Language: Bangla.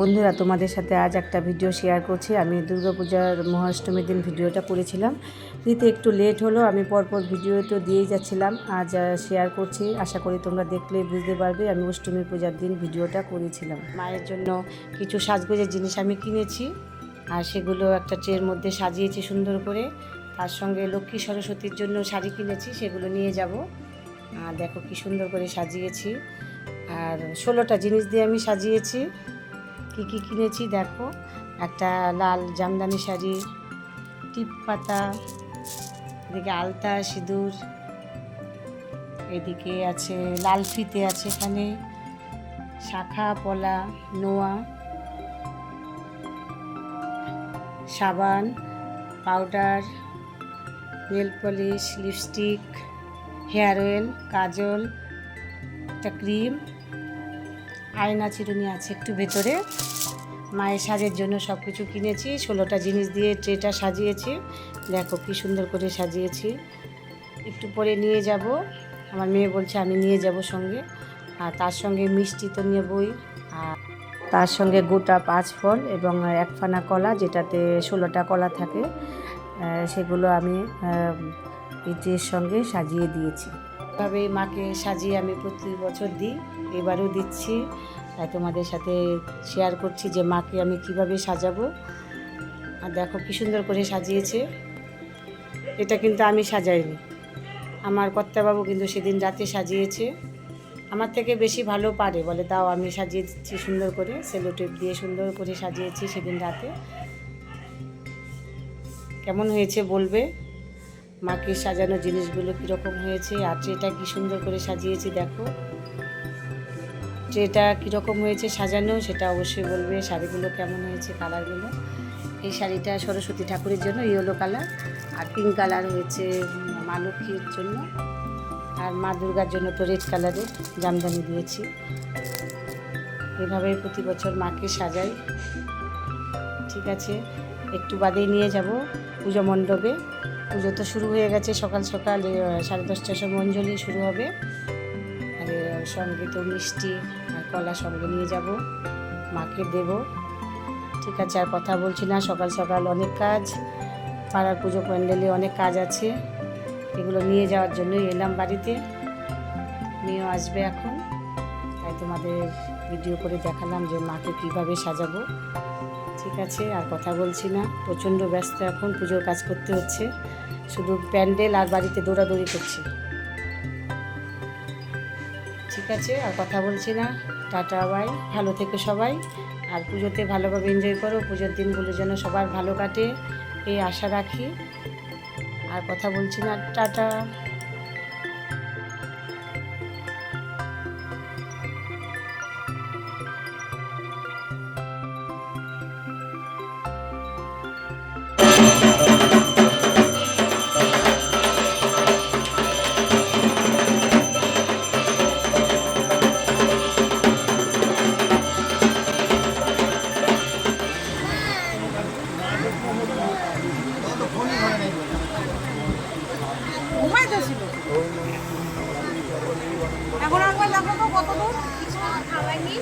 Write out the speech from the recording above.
বন্ধুরা, তোমাদের সাথে আজ একটা ভিডিও শেয়ার করছি। আমি দুর্গাপূজার মহাষ্টমীর দিন ভিডিওটা করেছিলাম। দিতে একটু লেট হলো, আমি পরপর ভিডিও তো দিয়েই যাচ্ছিলাম। আজ শেয়ার করছি। আশা করি তোমরা দেখলে বুঝতে পারবে, আমি অষ্টমী পূজার দিন ভিডিওটা করেছিলাম। মায়ের জন্য কিছু সাজগোজের জিনিস আমি কিনেছি আর সেগুলো একটা ট্রের মধ্যে সাজিয়েছি সুন্দর করে। তার সঙ্গে লক্ষ্মী সরস্বতীর জন্য শাড়ি কিনেছি, সেগুলো নিয়ে যাব। আর দেখো কি সুন্দর করে সাজিয়েছি। আর ষোলোটা জিনিস দিয়ে আমি সাজিয়েছি। কি কি কিনেছি দেখো। একটা লাল জামদানি শাড়ি, টিপ পাতা, এদিকে আলতা, সিঁদুর, এদিকে আছে লাল ফিতে আছে এখানে শাখা, পলা, নোয়া, সাবান, powder, nail polish, lipstick, hair oil, কাজল, একটা ক্রিম। আয়না চিরুনি আছে একটু ভেতরে। মায়ের সাজের জন্য সব কিছু কিনেছি, ষোলোটা জিনিস দিয়ে ট্রেটা সাজিয়েছি, দেখো কি সুন্দর করে সাজিয়েছি। একটু পরে নিয়ে যাব, আমার মেয়ে বলছে আমি নিয়ে যাব সঙ্গে, আর তার সঙ্গে মিষ্টি তো নেবই, আর তার সঙ্গে গোটা পাঁচ ফল এবং এক ফানা কলা, যেটাতে ষোলোটা কলা থাকে সেগুলো আমি ট্রের সঙ্গে সাজিয়ে দিয়েছি। এভাবে মাকে সাজিয়ে আমি প্রতি বছর দিই, এবারও দিচ্ছি। তাই তোমাদের সাথে শেয়ার করছি যে মাকে আমি কীভাবে সাজাবো। আর দেখো কি সুন্দর করে সাজিয়েছে। এটা কিন্তু আমি সাজাইনি। আমার কর্তাবাবু কিন্তু সেদিন রাতে সাজিয়েছে। আমার থেকে বেশি ভালো পারে, বলে তাও আমি সাজিয়ে দিচ্ছি সুন্দর করে। সেলো টেপ দিয়ে সুন্দর করে সাজিয়েছি সেদিন রাতে। কেমন হয়েছে বলবে? মাকে সাজানো জিনিসগুলো কীরকম হয়েছে আর ট্রেটা কি সুন্দর করে সাজিয়েছি দেখো। ট্রেটা কীরকম হয়েছে সাজানো সেটা অবশ্যই বলবে, শাড়িগুলো কেমন হয়েছে, কালারগুলো। এই শাড়িটা সরস্বতী ঠাকুরের জন্য, ইয়েলো কালার। আর পিঙ্ক কালার হয়েছে মা লক্ষ্মীর জন্য। আর মা দুর্গার জন্য তো রেড কালারের জামদানি দিয়েছি। এভাবে প্রতি বছর মাকে সাজাই। ঠিক আছে, একটু বাদেই নিয়ে যাব পুজো মণ্ডপে। পুজো তো শুরু হয়ে গেছে, সকাল সকাল সাড়ে দশটার সময় অঞ্জলি শুরু হবে। আর সঙ্গে তো মিষ্টি আর কলা সঙ্গে নিয়ে যাব, মাকে দেব। ঠিক আছে, আর কথা বলছি না, সকাল সকাল অনেক কাজ, পাড়ার পুজো প্যান্ডেলে অনেক কাজ আছে। এগুলো নিয়ে যাওয়ার জন্যই এলাম বাড়িতে। মেয়েও আসবে এখন। তাই তোমাদের ভিডিও করে দেখালাম যে মাকে কীভাবে সাজাবো। ঠিক আছে, আর কথা বলছি না। প্রচণ্ড ব্যস্ত এখন, পুজোর কাজ করতে হচ্ছে। শুধু প্যান্ডেল আর বাড়িতে দৌড়াদৌড়ি করছি। ঠিক আছে, আর কথা বলছি না। Tata, bye. ভালো থেকো সবাই। আর পুজোতে ভালোভাবে এনজয় করো। পুজোর দিনগুলো যেন সবার ভালো কাটে, এই আশা রাখি। আর কথা বলছি না। টাটা। ঘুমাইতে ছিল এখন কত দূর? খাবারনি